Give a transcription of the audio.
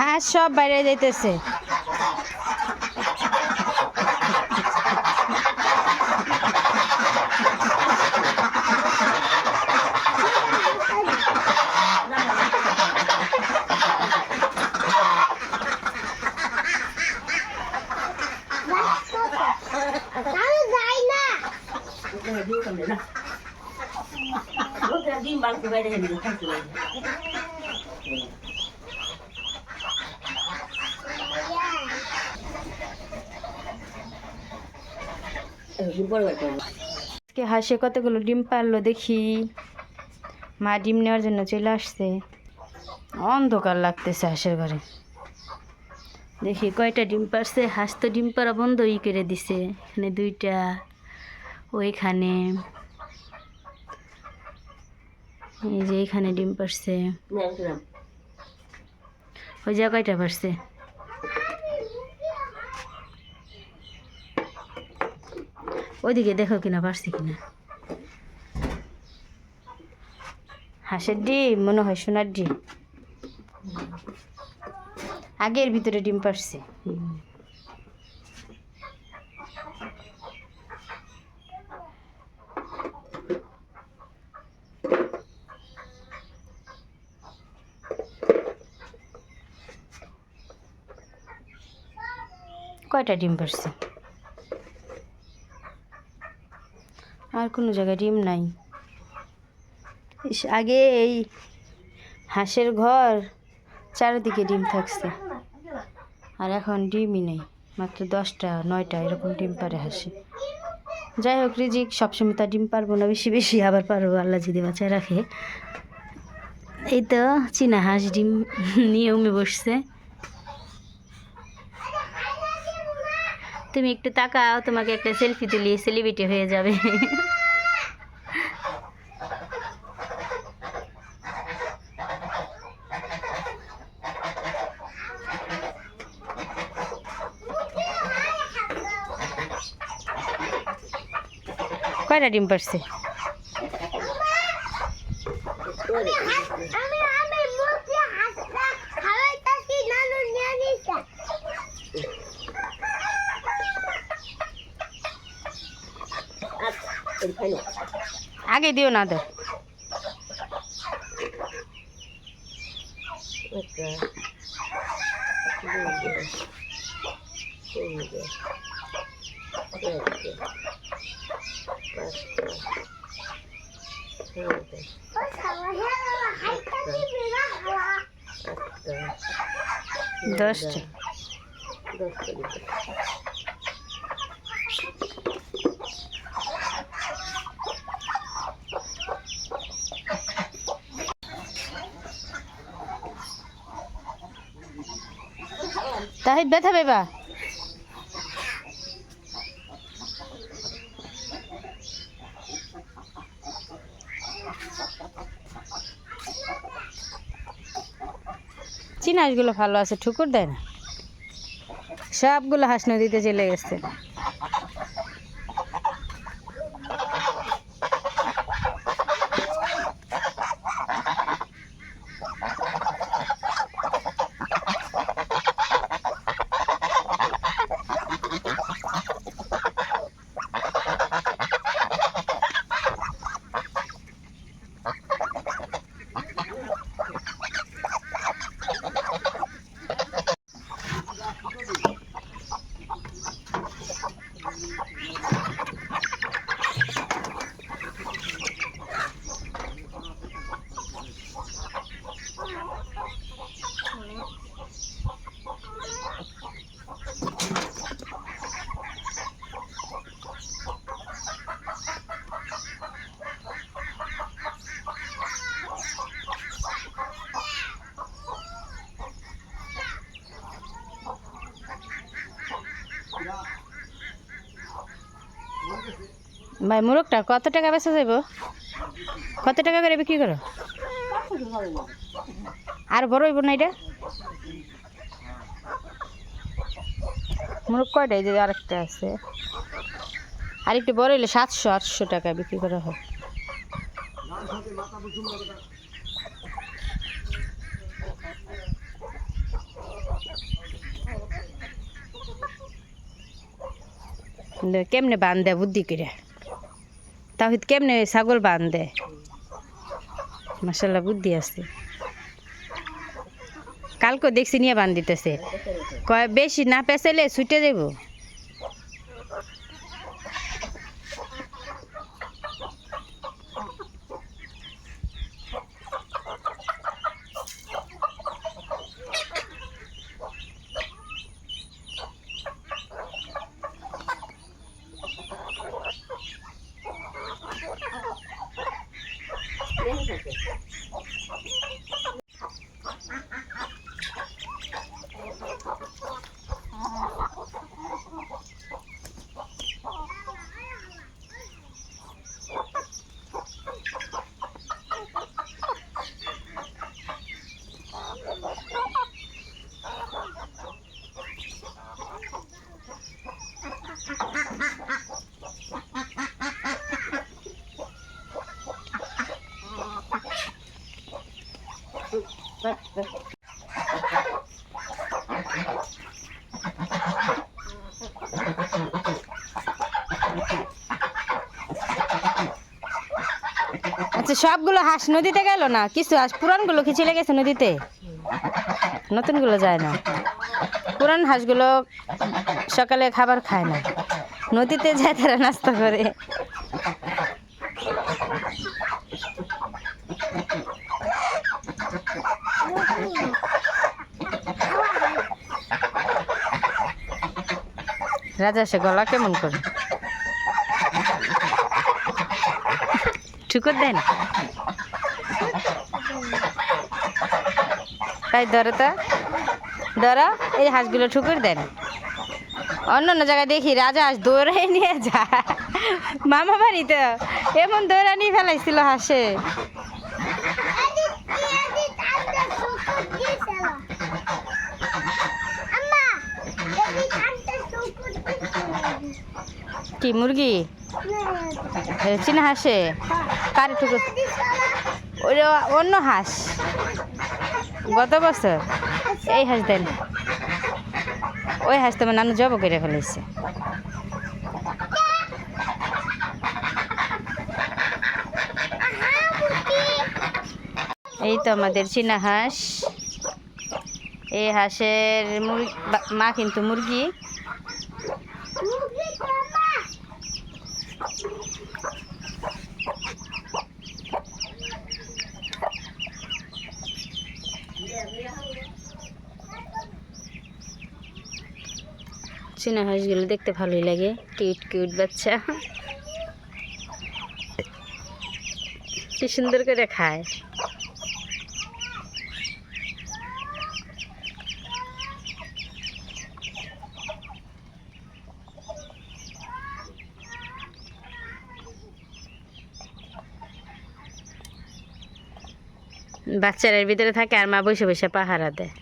হাঁস সব বাইরে হেঁটে থাকতে বাইরে বড় একটা আজকে হাঁসে কতগুলো ডিম পারল দেখি। মা ডিম নেওয়ার জন্য চলে আসছে। অন্ধকার লাগতেছে হাঁসের ঘরে। দেখি কয়টা ডিম পারছে। হাঁস তো ডিম পাড়া বন্ধই করে দিছে। এখানে দুইটা ওইখানে এই যে এখানে ডিম পারছে ওই যা কয়টা পারছে? ওইদিকে দেখো কিনা, পারছে কিনা। হাঁসের ডিম, মনে হয় সোনার ডিম। আগের ভিতরে ডিম পারছে। কয়টা ডিম পারছে? আর কোনো জায়গায় ডিম নাই। আগে এই হাঁসের ঘর চারিদিকে ডিম থাকছে। আর এখন ডিমই নেই, মাত্র দশটা, নয়টা এরকম ডিম পারে হাসি। যাই হোক, রিজিক, সবসময় তার ডিম পারব না, বেশি বেশি আবার পারব, আল্লাহ যদি বাঁচায় রাখে। এই তো, চীনা হাঁস ডিম নিয়মে বসছে। তুমি একটু তাকাও তোমাকে একটা সেলফি তুলি সেলিব্রিটি হয়ে যাবে। কয়টা ডিম পারছে আগে দিও না দর ও খাওয়া হেলা হাইতাছি বিরা হাওয়া দশটা তাহিদ ব্যথা পেবা চীনা হাঁসগুলো ভালো আছে, ঠুকুর দেয় না। সবগুলো হাঁস নদীতে চলে গেছে। ভাই, মুরগটা কত টাকা বেচা যাইব? কত টাকা করে বিক্রি করো? আর বড় হইব না এটা? মুরগ কয়টা এই যে আরেকটা আছে? আর একটু বড় হইলে সাতশো, আটশো টাকা বিক্রি করা হয়। কেমনে বান্ধে বুদ্ধি কিরা তাহিদ কেমনে ছাগল বান্ধে? মাসাল্লাহ বুদ্ধি আছে। কালকে দেখছি নিয়ে বাঁধ দিতেছে। কয়, বেশি না পেঁচাইলে ছুটে যাব আচ্ছা সবগুলো হাঁস নদীতে গেল না? কিছু হাঁস পুরানগুলো কি চলে গেছে নদীতে? নতুনগুলো যায় না। পুরান হাঁসগুলো সকালে খাবার খায় না। নদীতে যায় তারা নাস্তা করে। রাজা, সে গলা কেমন করে? ঠুকুর দেয় না তাই ধরো তো। ধরো, এই হাঁসগুলো ঠুকুর দেয় না অন্য অন্য জায়গায় দেখি রাজা হাঁস দৌড়ে নিয়ে যায়। মামা বাড়িতে এমন দৌড়া নিয়ে ফেলাইছিল হাঁসে। কি, মুরগি? চীনা হাঁসে? কারে অন্য হাঁস। গত বছর এই হাঁস দেন। ওই হাঁস তোমার নানু জব করে ফেলেছে। এই তো আমাদের চীনা হাঁস। এই হাঁসের মুরগি মা কিন্তু মুরগি। চীনা হাঁসগুলো দেখতে ভালোই লাগে। কিউট কিউট বাচ্চা। কি সুন্দর করে খায়। বাচ্চারা এর ভিতরে থাকে আর মা বসে বসে পাহারা দেয়।